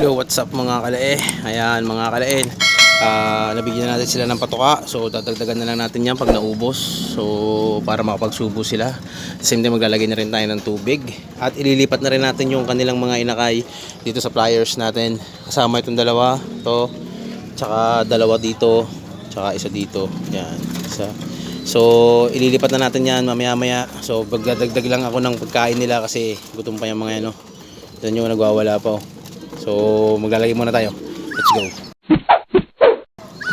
Hello, what's up mga kalae? Ayan mga kalae. Ah, nabigyan na natin sila ng patuka. So dadagdagan na lang natin 'yan pag naubos. So para makapagsubo sila. Same time maglalagay na rin tayo ng tubig at ililipat na rin natin yung kanilang mga inakay dito sa pliers natin. Kasama itong dalawa, to, tsaka dalawa dito, tsaka isa dito. Yan. Isa. So ililipat na natin 'yan mamaya-maya. So pagdadagdag lang ako ng pagkain nila kasi gutom pa yung mga ano. Yan yung nagwawala pa oh. So, maglalagay muna tayo. Let's go.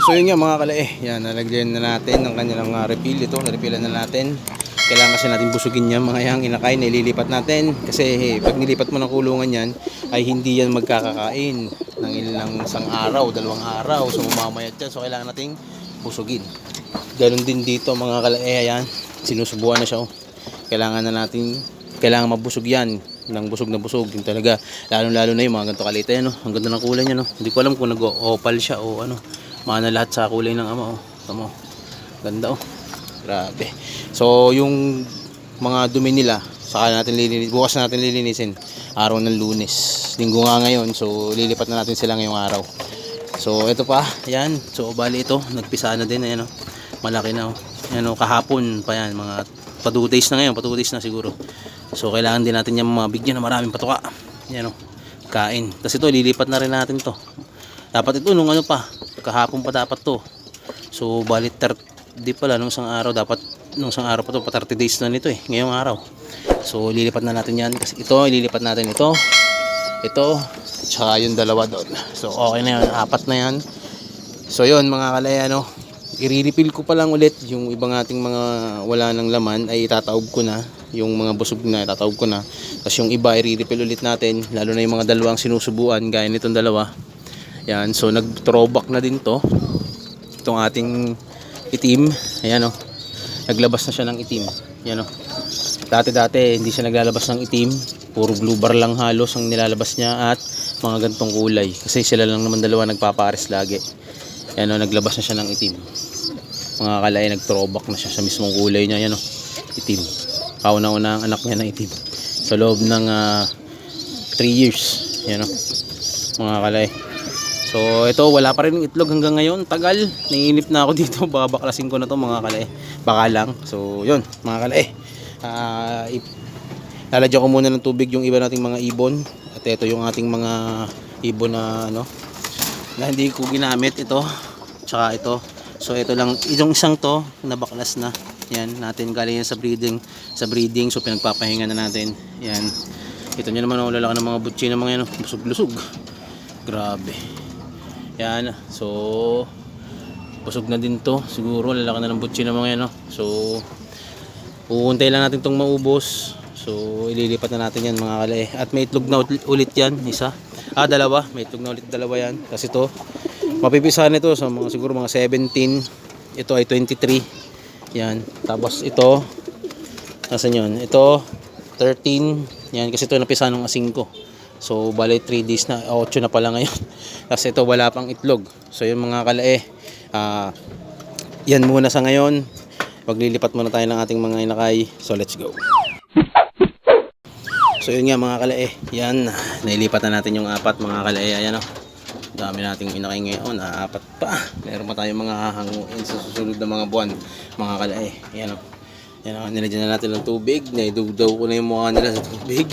So, yun nga mga kalae. Yan, nalagyan na natin ng kanilang uh, refill. Ito, narefilan na natin. Kailangan kasi natin busugin yan mga yang inakay na ililipat natin. Kasi hey, pag nilipat mo ng kulungan yan, ay hindi yan magkakakain ng ilang isang araw, dalawang araw. So, mamamayat yan. So, kailangan nating busugin. Ganon din dito mga kalae. Ayan, sinusubuan na siya. Oh. Kailangan na natin, kailangan mabusog yan ng busog na busog yung talaga lalo lalo na yung mga ganito kalita yan no? ang ganda ng kulay niya no? Hindi ko alam kung nag-opal siya o ano mana lahat sa kulay ng ama oh. Tamo ganda oh. Grabe. So yung mga dumi nila saka natin lilinis bukas na natin lilinisin araw ng lunes. Linggo nga ngayon so lilipat na natin sila ngayong araw. So ito pa yan. So bali ito nagpisa na din ayan oh. Malaki na oh. Yan oh kahapon pa yan mga pa 2 days na ngayon pa 2 days na siguro So kailangan din natin yung mabigyan ng maraming patuka. Yan o. Kain. Tapos ito lilipat na rin natin to. Dapat ito nung ano pa. Kahapon pa dapat to. So bali 30 di pala nung isang araw dapat nung isang araw pa to pa 30 days na nito eh ngayong araw. So lilipat na natin yan kasi ito ililipat natin ito. Ito tsaka yung dalawa doon. So okay na yan. Apat na yan. So yun mga kalaya no. I-refill ko pa lang ulit yung ibang ating mga wala ng laman ay itataob ko na. Yung mga busog na itatawag ko na. Tapos yung iba i-refill ulit natin. Lalo na yung mga dalawang sinusubuan gaya nitong dalawa. Yan so nag throwback na din to. Itong ating itim. Ayan o naglabas na siya ng itim. Yan o dati dati hindi siya naglalabas ng itim. Puro blue bar lang halos ang nilalabas niya at mga gantong kulay. Kasi sila lang naman dalawa nagpapares lagi. Yan o naglabas na siya ng itim mga kalay nag throwback na siya sa mismong kulay niya. Yan o itim. Kauna-una ang anak niya na itim. Sa loob ng 3 years. Yan o mga kalay. So ito wala pa rin yung itlog hanggang ngayon. Tagal. Naiinip na ako dito. Baka baklasin ko na to mga kalay. Baka lang. So yun mga kalay. Uh, lalagyan ko muna ng tubig yung iba nating mga ibon. At ito yung ating mga ibon na ano na hindi ko ginamit. Ito. Tsaka ito so ito lang. Itong isang to nabaklas na. Yan natin galing yan sa breeding sa breeding. So pinagpapahinga na natin. Yan. Ito nyo naman oh, lalaki ng mga butchi ng mga yan oh, busog lusog grabe. Yan. So busog na din to. Siguro lalaki na ng butchi ng mga yan oh. so uuntay lang natin tong maubos. So ililipat na natin yan mga kalay at may itlog na ulit yan isa. Ah dalawa. May itlog na ulit dalawa yan. Kasi to mapipisahan ito sa mga siguro mga 17 ito ay 23 yan. Tapos ito nasan yun? Ito 13 yan kasi ito napisa ng asing ko so bali 3 days na 8 na pala ngayon. Kasi ito wala pang itlog. So yung mga kalae ah yan muna sa ngayon. Paglilipat muna tayo ng ating mga inakay. So let's go. So yun nga mga kalae. Yan nailipat na natin yung apat mga kalae. Ayan o dami nating inakay ngayon apat pa. Meron pa tayong mga hahanguin sa susunod na mga buwan mga kalae yan o. Yan o nilagyan na natin ng tubig. Naidudaw ko na yung mukha nila sa tubig.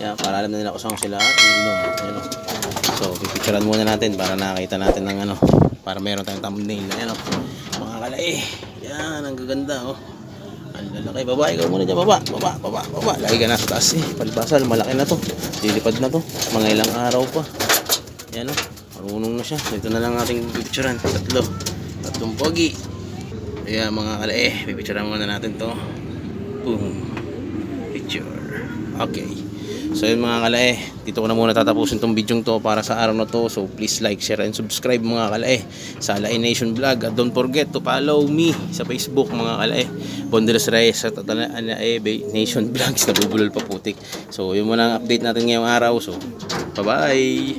Yan para alam na nila kung saan sila inom yan o. So pipicturean muna natin para nakita natin ng ano para meron tayong thumbnail. Yan o mga kalae yan ang gaganda o. Ang lalaki. Baba ikaw muna dyan. Baba baba baba baba. Lagi ka na sa taas eh. Palibasal malaki na to. Lilipad na to. Mga ilang araw pa. Yan o marunong na siya. Ito na lang ating picturean tatlo. Tatlong pogi. Kaya mga kalae pipicturean muna natin to. Boom. Picture. Okay. So yun mga kalae dito ko na muna tatapusin tong video to para sa araw na to. So please like, share and subscribe mga kalae sa Alain Nation Vlog. At don't forget to follow me sa Facebook mga kalae Bondelos Reyes at Alain Nation Vlogs. Nabubulol pa putik. So yun muna ang update natin ngayong araw. So bye bye